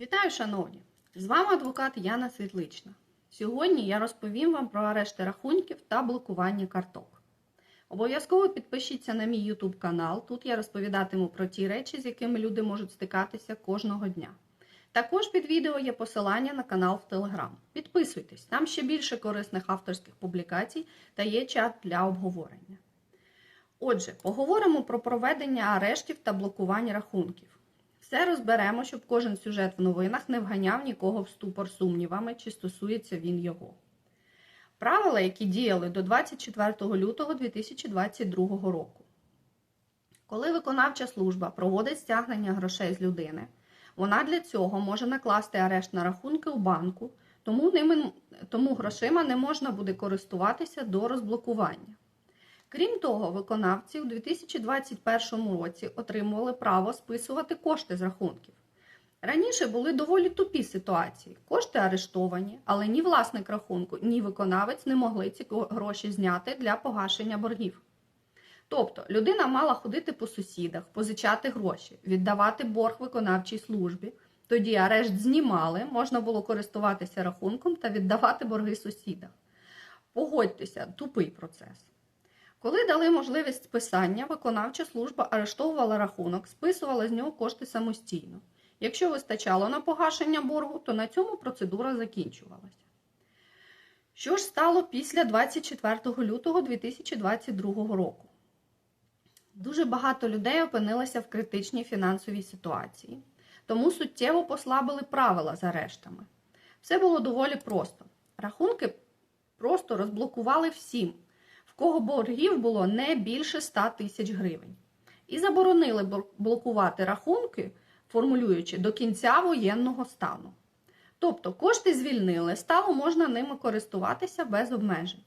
Вітаю, шановні! З вами адвокат Яна Світлична. Сьогодні я розповім вам про арешти рахунків та блокування карток. Обов'язково підпишіться на мій YouTube канал. Тут я розповідатиму про ті речі, з якими люди можуть стикатися кожного дня. Також під відео є посилання на канал в Telegram. Підписуйтесь, там ще більше корисних авторських публікацій та є чат для обговорення. Отже, поговоримо про проведення арештів та блокування рахунків. Все розберемо, щоб кожен сюжет в новинах не вганяв нікого в ступор сумнівами, чи стосується він його. Правила, які діяли до 24 лютого 2022 року. Коли виконавча служба проводить стягнення грошей з людини, вона для цього може накласти арешт на рахунки у банку, тому, ними, тому грошима не можна буде користуватися до розблокування. Крім того, виконавці у 2021 році отримували право списувати кошти з рахунків. Раніше були доволі тупі ситуації. Кошти арештовані, але ні власник рахунку, ні виконавець не могли ці гроші зняти для погашення боргів. Тобто людина мала ходити по сусідах, позичати гроші, віддавати борг виконавчій службі. Тоді арешт знімали, можна було користуватися рахунком та віддавати борги сусідах. Погодьтеся, тупий процес. Коли дали можливість списання, виконавча служба арештовувала рахунок, списувала з нього кошти самостійно. Якщо вистачало на погашення боргу, то на цьому процедура закінчувалася. Що ж стало після 24 лютого 2022 року? Дуже багато людей опинилося в критичній фінансовій ситуації, тому суттєво послабили правила з арештами. Все було доволі просто. Рахунки просто розблокували всім кого боргів було не більше 100 тисяч гривень. І заборонили блокувати рахунки, формулюючи до кінця воєнного стану. Тобто кошти звільнили, стало можна ними користуватися без обмежень.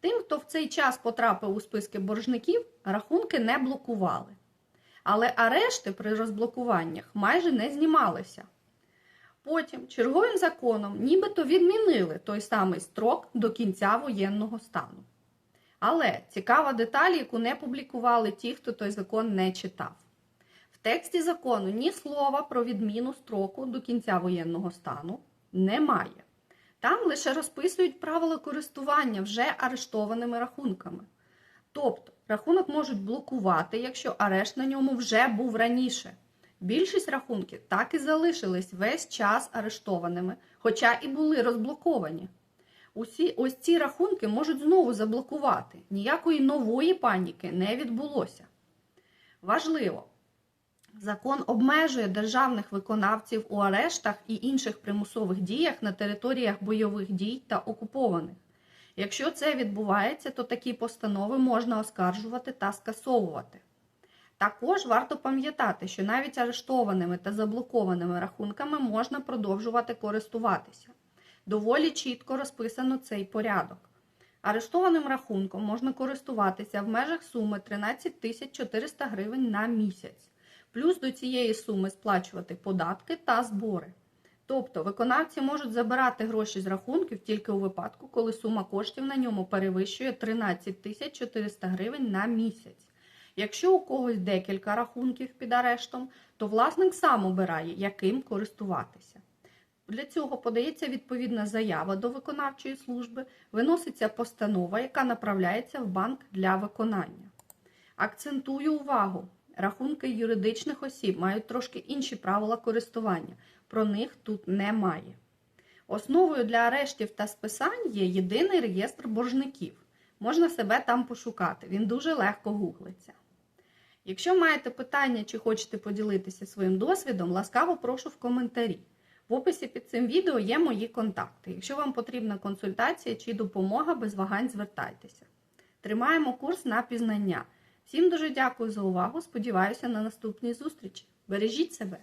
Тим, хто в цей час потрапив у списки боржників, рахунки не блокували. Але арешти при розблокуваннях майже не знімалися. Потім черговим законом нібито відмінили той самий строк до кінця воєнного стану. Але цікава деталь, яку не публікували ті, хто той закон не читав. В тексті закону ні слова про відміну строку до кінця воєнного стану немає. Там лише розписують правила користування вже арештованими рахунками. Тобто, рахунок можуть блокувати, якщо арешт на ньому вже був раніше. Більшість рахунків так і залишились весь час арештованими, хоча і були розблоковані. Усі ось ці рахунки можуть знову заблокувати. Ніякої нової паніки не відбулося. Важливо, закон обмежує державних виконавців у арештах і інших примусових діях на територіях бойових дій та окупованих. Якщо це відбувається, то такі постанови можна оскаржувати та скасовувати. Також варто пам'ятати, що навіть арештованими та заблокованими рахунками можна продовжувати користуватися. Доволі чітко розписано цей порядок. Арештованим рахунком можна користуватися в межах суми 13 400 гривень на місяць, плюс до цієї суми сплачувати податки та збори. Тобто виконавці можуть забирати гроші з рахунків тільки у випадку, коли сума коштів на ньому перевищує 13 400 гривень на місяць. Якщо у когось декілька рахунків під арештом, то власник сам обирає, яким користуватися. Для цього подається відповідна заява до виконавчої служби, виноситься постанова, яка направляється в банк для виконання. Акцентую увагу, рахунки юридичних осіб мають трошки інші правила користування, про них тут немає. Основою для арештів та списань є єдиний реєстр боржників. Можна себе там пошукати, він дуже легко гуглиться. Якщо маєте питання чи хочете поділитися своїм досвідом, ласкаво прошу в коментарі. В описі під цим відео є мої контакти. Якщо вам потрібна консультація чи допомога, без вагань звертайтеся. Тримаємо курс на пізнання. Всім дуже дякую за увагу. Сподіваюся на наступні зустрічі. Бережіть себе!